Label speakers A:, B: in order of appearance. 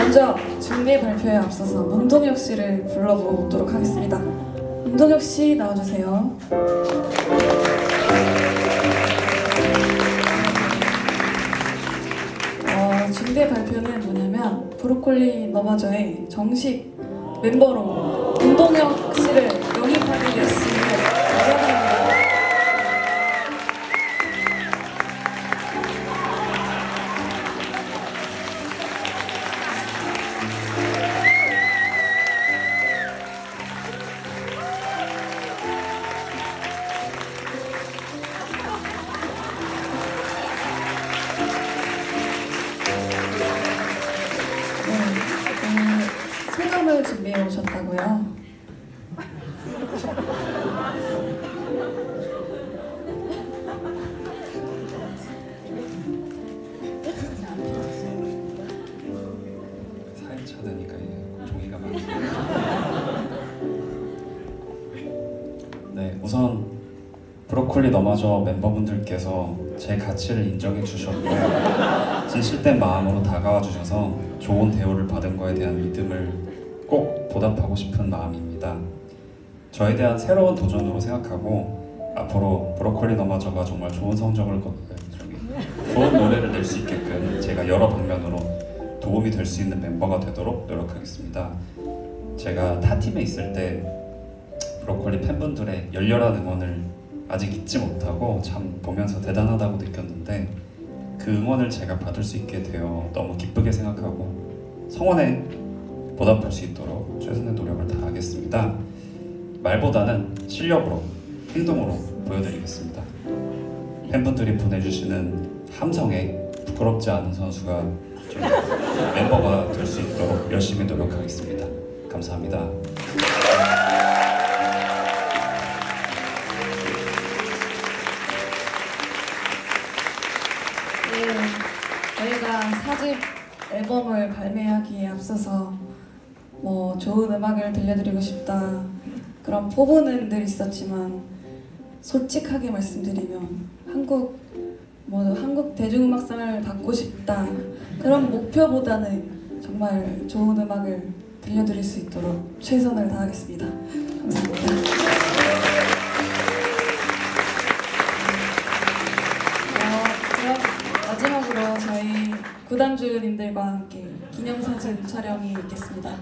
A: 먼저 준비 발표에 앞서서 문동혁 씨를 불러보도록 하겠습니다. 문동혁 씨 나와주세요. 어, 준비 발표는 뭐냐면 브로콜리 너마저의 정식 멤버로 문동혁 씨를 소감을 준비해 오셨다고요?
B: 우선 브로콜리 너마저 멤버분들께서 제 가치를 인정해 주셨고요. 진실된 마음으로 다가와 주셔서 좋은 대우를 받은 거에 대한 믿음을 꼭 보답하고 싶은 마음입니다. 저에 대한 새로운 도전으로 생각하고 앞으로 브로콜리 너마저가 정말 좋은 성적을 좋은 노래를 낼 수 있게끔 제가 여러 방면으로 도움이 될 수 있는 멤버가 되도록 노력하겠습니다. 제가 타 팀에 있을 때 브로콜리 팬분들의 열렬한 응원을 아직 잊지 못하고 참 보면서 대단하다고 느꼈는데 그 응원을 제가 받을 수 있게 되어 너무 기쁘게 생각하고 성원에 보답할 수 있도록 최선의 노력을 다하겠습니다. 말보다는 실력으로 행동으로 보여드리겠습니다. 팬분들이 보내주시는 함성에 부끄럽지 않은 선수가 좀 멤버가 될 수 있도록 열심히 노력하겠습니다. 감사합니다.
A: 네, 저희가 사집 앨범을 발매하기에 앞서서 뭐 좋은 음악을 들려드리고 싶다 그런 포부는 늘 있었지만 솔직하게 말씀드리면 한국 뭐 한국 대중음악상을 받고 싶다 그런 목표보다는 정말 좋은 음악을 들려드릴 수 있도록 최선을 다하겠습니다. 감사합니다. 구단주님들과 함께 기념사진 촬영이 있겠습니다.